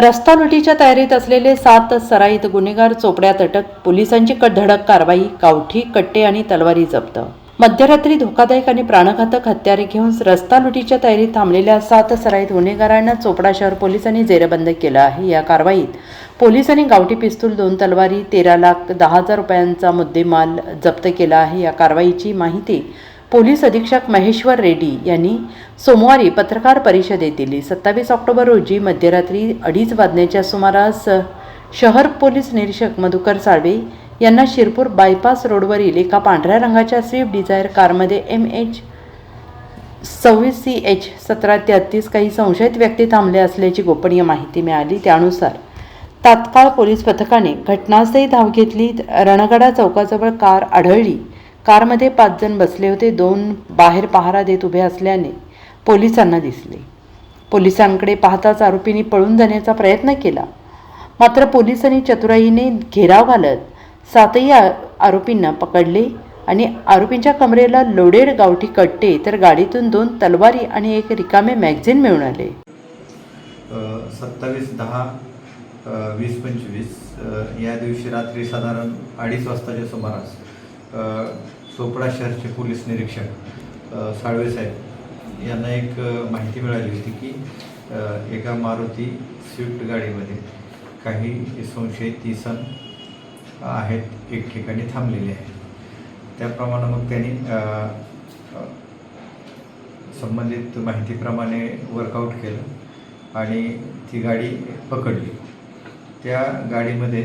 रस्ता लुटीच्या तयारीत असलेले सात सराईत गुन्हेगार चोपड्यात अटक पोलिसांची क- धडक कारवाई गावठी कट्टे आणि तलवारी जप्त. मध्यरात्री धोकादायक आणि प्राणघातक हत्यारे घेऊन रस्ता लुटीच्या तयारीत थांबलेल्या सात सराईत गुन्हेगारांना चोपडा शहर पोलिसांनी जेरबंद केलं आहे. या कारवाईत पोलिसांनी गावठी पिस्तूल दोन तलवारी तेरा लाख दहा हजार रुपयांचा मुद्देमाल जप्त केला आहे. या कारवाईची माहिती पोलीस अधीक्षक महेश्वर रेड्डी यांनी सोमवारी पत्रकार परिषदेत दिली सत्तावीस ऑक्टोबर रोजी मध्यरात्री अडीच वाजण्याच्या सुमारास शहर पोलीस निरीक्षक मधुकर साळवे यांना शिरपूर बायपास रोडवरील एका पांढऱ्या रंगाच्या स्विफ्ट डिझायर कारमध्ये एम एच सव्वीस सी एच सतरा तेहत्तीस काही संशयित व्यक्ती थांबले असल्याची गोपनीय माहिती मिळाली. त्यानुसार तात्काळ पोलीस पथकाने घटनास्थळी धाव घेतली रणगडा चौकाजवळ कार आढळली. कारमध्ये पाच जण बसले होते. दोन बाहेर पहारा देत उभे असल्याने पोलिसांना दिसले. पोलिसांकडे पाहताच आरोपींनी पळून जाण्याचा प्रयत्न केला. मात्र पोलिसांनी चतुराईने घेराव घालत सातही आरोपींना पकडले आणि आरोपींच्या कमरेला लोडेड गावठी कट्टे तर गाडीतून दोन तलवारी आणि एक रिकामे मॅगझिन मिळून आले. सत्तावीस दहा वीस पंचवीस या दिवशी रात्री साधारण अडीच वाजताच्या सुमारास चोपडा शहरचे पोलीस निरीक्षक साळवे साहेब यांना एक माहिती मिळाली होती की एका मारुती स्विफ्ट गाडीमध्ये काही संशयित इसम आहेत एक ठिकाणी थांबलेले आहेत. त्याप्रमाणे मग त्यांनी संबंधित माहितीप्रमाणे वर्कआउट केलं आणि ती गाडी पकडली. त्या गाडीमध्ये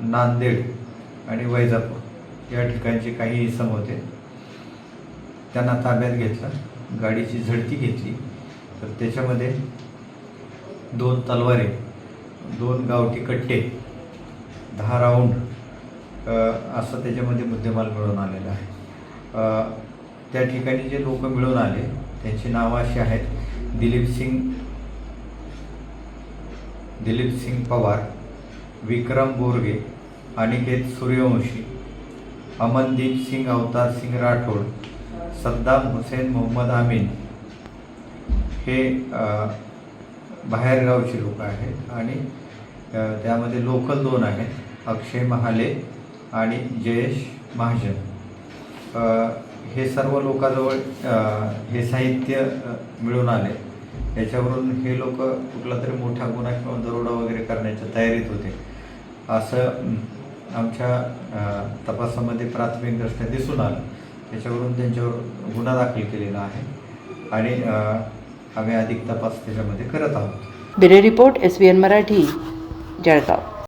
नांदेड आणि वैजापूर या ठिकाणचे काही इसम होते. त्यांना ताब्यात घेतलं गाडीची झडती घेतली. तर त्याच्यामध्ये दोन तलवारे दोन गावठी कट्टे दहा राऊंड असं त्याच्यामध्ये मुद्देमाल मिळून आलेला आहे. त्या ठिकाणी जे लोक मिळून आले त्यांची नावं अशी आहेत दिलीप सिंग दिलीप सिंग पवार विक्रम बोरगे अनिकेत सूर्यवंशी. अमनदीप सिंग अवतार सिंग राठोड सद्दाम हुसेन मोहम्मद आमीन हे बाहेरगावचे लोक आहेत आणि त्यामध्ये लोकल दोन आहेत अक्षय महाले आणि जयेश महाजन. हे सर्व लोकांजवळ हे साहित्य मिळून आले. याच्यावरून हे लोक कुठला तरी मोठा गुन्हा किंवा दरोडा वगैरे करण्याच्या तयारीत होते. असं आमच्या तपासामध्ये तपासामध्ये प्राथमिकदृष्ट्या दिसून आलं. त्याच्यावरून त्यांच्यावर गुन्हा दाखल केलेला आहे आणि आम्ही अधिक तपास त्याच्यामध्ये करत आहोत. Bureau report S B N Marathi Jalgaon.